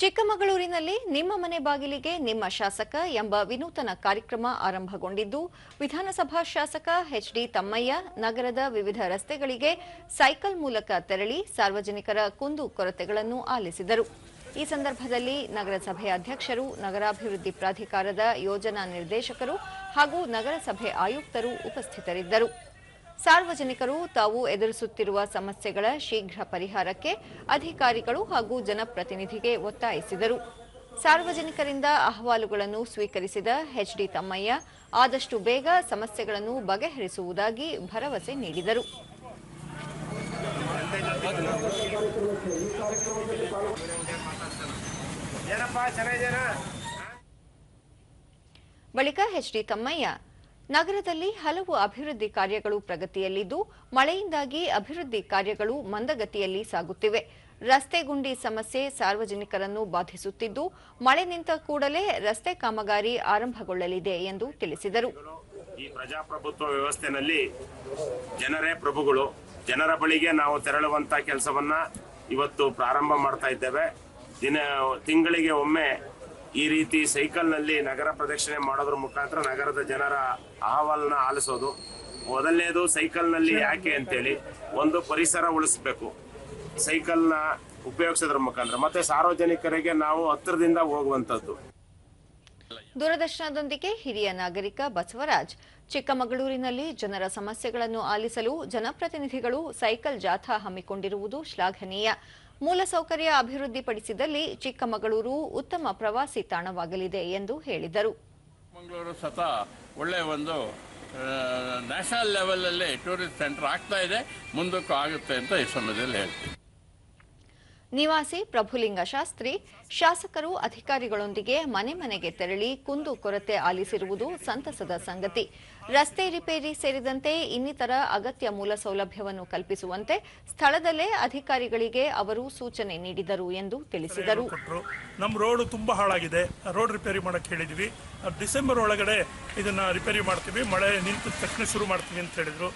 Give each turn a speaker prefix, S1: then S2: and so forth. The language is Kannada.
S1: ಚಿಕ್ಕಮಗಳೂರಿನಲ್ಲಿ ನಿಮ್ಮ ಮನೆ ಬಾಗಿಲಿಗೆ ನಿಮ್ಮ ಶಾಸಕ ಎಂಬ ವಿನೂತನ ಕಾರ್ಯಕ್ರಮ ಆರಂಭಗೊಂಡಿದ್ದು, ವಿಧಾನಸಭಾ ಶಾಸಕ ಎಚ್ಡಿ ತಮ್ಮಯ್ಯ, ನಗರದ ವಿವಿಧ ರಸ್ತೆಗಳಿಗೆ ಸೈಕಲ್ ಮೂಲಕ ತೆರಳಿ ಸಾರ್ವಜನಿಕರ ಕುಂದು ಕೊರತೆಗಳನ್ನು ಆಲಿಸಿದರು. ಈ ಸಂದರ್ಭದಲ್ಲಿ ನಗರಸಭೆ ಅಧ್ಯಕ್ಷರು, ನಗರಾಭಿವೃದ್ಧಿ ಪ್ರಾಧಿಕಾರದ ಯೋಜನಾ ನಿರ್ದೇಶಕರು ಹಾಗೂ ನಗರಸಭೆ ಆಯುಕ್ತರು ಉಪಸ್ಥಿತರಿದ್ದರು. ಸಾರ್ವಜನಿಕರು ತಾವು ಎದುರಿಸುತ್ತಿರುವ ಸಮಸ್ಯೆಗಳ ಶೀಘ್ರ ಪರಿಹಾರಕ್ಕೆ ಅಧಿಕಾರಿಗಳು ಹಾಗೂ ಜನಪ್ರತಿನಿಧಿಗೆ ಒತ್ತಾಯಿಸಿದರು. ಸಾರ್ವಜನಿಕರಿಂದ ಅಹವಾಲುಗಳನ್ನು ಸ್ವೀಕರಿಸಿದ ಎಚ್ಡಿ ತಮ್ಮಯ್ಯ ಆದಷ್ಟು ಬೇಗ ಸಮಸ್ಯೆಗಳನ್ನು ಬಗೆಹರಿಸುವುದಾಗಿ ಭರವಸೆ ನೀಡಿದರು. ಬಳಿಕ ಎಚ್ಡಿ ತಮ್ಮಯ್ಯ ನಗರದಲ್ಲಿ ಹಲವು ಅಭಿವೃದ್ಧಿ ಕಾರ್ಯಗಳು ಪ್ರಗತಿಯಲ್ಲಿದ್ದು, ಮಳೆಯಿಂದಾಗಿ ಅಭಿವೃದ್ಧಿ ಕಾರ್ಯಗಳು ಮಂದಗತಿಯಲ್ಲಿ ಸಾಗುತ್ತಿವೆ. ರಸ್ತೆ ಗುಂಡಿ ಸಮಸ್ಯೆ ಸಾರ್ವಜನಿಕರನ್ನು ಬಾಧಿಸುತ್ತಿದ್ದು, ಮಳೆ ನಿಂತ ಕೂಡಲೇ ರಸ್ತೆ ಕಾಮಗಾರಿ ಆರಂಭಗೊಳ್ಳಲಿದೆ ಎಂದು ತಿಳಿಸಿದರು.
S2: ಈ ಪ್ರಜಾಪ್ರಭುತ್ವ ವ್ಯವಸ್ಥೆಯಲ್ಲಿ ಜನರೇ ಪ್ರಭುಗಳು. ಜನರ ಬಳಿಗೆ ನಾವು ತೆರಳುವಂತ ಕೆಲಸವನ್ನ ಇವತ್ತು ಪ್ರಾರಂಭ ಮಾಡ್ತಾ ಇದ್ದೇವೆ. ದಿನ, ತಿಂಗಳಿಗೆ ಒಮ್ಮೆ ಈ ರೀತಿ ಸೈಕಲ್ನಲ್ಲಿ ನಗರ ಪ್ರದಕ್ಷಿಣೆ ಮಾಡೋದ್ರ ಮುಖಾಂತರ ನಗರದ ಜನರ ಅಹವಾಲನ್ನ ಆಲಿಸೋದು. ಮೊದಲನೇದು ಸೈಕಲ್ನಲ್ಲಿ ಯಾಕೆ ಅಂತೇಳಿ ಒಂದು ಪರಿಸರ ಉಳಿಸ್ಬೇಕು. ಸೈಕಲ್ನ ಉಪಯೋಗಿಸೋದ್ರ ಮುಖಾಂತರ. ಮತ್ತೆ ಸಾರ್ವಜನಿಕರಿಗೆ ನಾವು ಹತ್ತಿರದಿಂದ ಹೋಗುವಂಥದ್ದು.
S1: ದೂರದರ್ಶನದೊಂದಿಗೆ ಹಿರಿಯ ನಾಗರಿಕ ಬಸವರಾಜ್. ಚಿಕ್ಕಮಗಳೂರಿನಲ್ಲಿ ಜನರ ಸಮಸ್ಯೆಗಳನ್ನು ಆಲಿಸಲು ಜನಪ್ರತಿನಿಧಿಗಳು ಸೈಕಲ್ ಜಾಥಾ ಹಮ್ಮಿಕೊಂಡಿರುವುದು ಶ್ಲಾಘನೀಯ. ಮೂಲಸೌಕರ್ಯ ಅಭಿವೃದ್ಧಿಪಡಿಸಿದಲ್ಲಿ ಚಿಕ್ಕಮಗಳೂರು ಉತ್ತಮ ಪ್ರವಾಸಿ ತಾಣವಾಗಲಿದೆ ಎಂದು ಹೇಳಿದರು.
S3: ಮಂಗಳೂರು ಸತ ಒಳ್ಳೆಯ ಒಂದು ನ್ಯಾಷನಲ್ ಲೆವೆಲಲ್ಲಿ ಟೂರಿಸ್ಟ್ ಸೆಂಟರ್ ಆಗ್ತಾ ಇದೆ. ಮುಂದಕ್ಕೂ ಆಗುತ್ತೆ ಅಂತ ಈ ಸಮಯದಲ್ಲಿ ಹೇಳ್ತೀನಿ.
S1: ನಿವಾಸಿ ಪ್ರಭುಲಿಂಗ ಶಾಸ್ತ್ರಿ, ಶಾಸಕರು, ಅಧಿಕಾರಿಗಳೊಂದಿಗೆ ಮನೆ ಮನೆಗೆ ತೆರಳಿ ಕುಂದು ಕೊರತೆ ಆಲಿಸಿರುವುದು ಸಂತಸದ ಸಂಗತಿ. ರಸ್ತೆ ರಿಪೇರಿ ಸೇರಿದಂತೆ ಇನ್ನಿತರ ಅಗತ್ಯ ಮೂಲ ಸೌಲಭ್ಯವನ್ನು ಕಲ್ಪಿಸುವಂತೆ ಸ್ಥಳದಲ್ಲೇ ಅಧಿಕಾರಿಗಳಿಗೆ ಅವರು ಸೂಚನೆ ನೀಡಿದರು ಎಂದು ತಿಳಿಸಿದರು.
S4: ನಮ್ಮ ರೋಡ್ ತುಂಬಾ ಹಾಳಾಗಿದೆ. ರೋಡ್ ರಿಪೇರಿ ಮಾಡಕ್ಕೆ ಹೇಳಿದ್ವಿ. ಡಿಸೆಂಬರ್ ಒಳಗಡೆ ಇದನ್ನ ರಿಪೇರಿ ಮಾಡ್ತೀವಿ. ಮಳೆ ನಿಂತ ತಕ್ಷಣ ಶುರು ಮಾಡ್ತೀವಿ ಅಂತ ಹೇಳಿದ್ರು.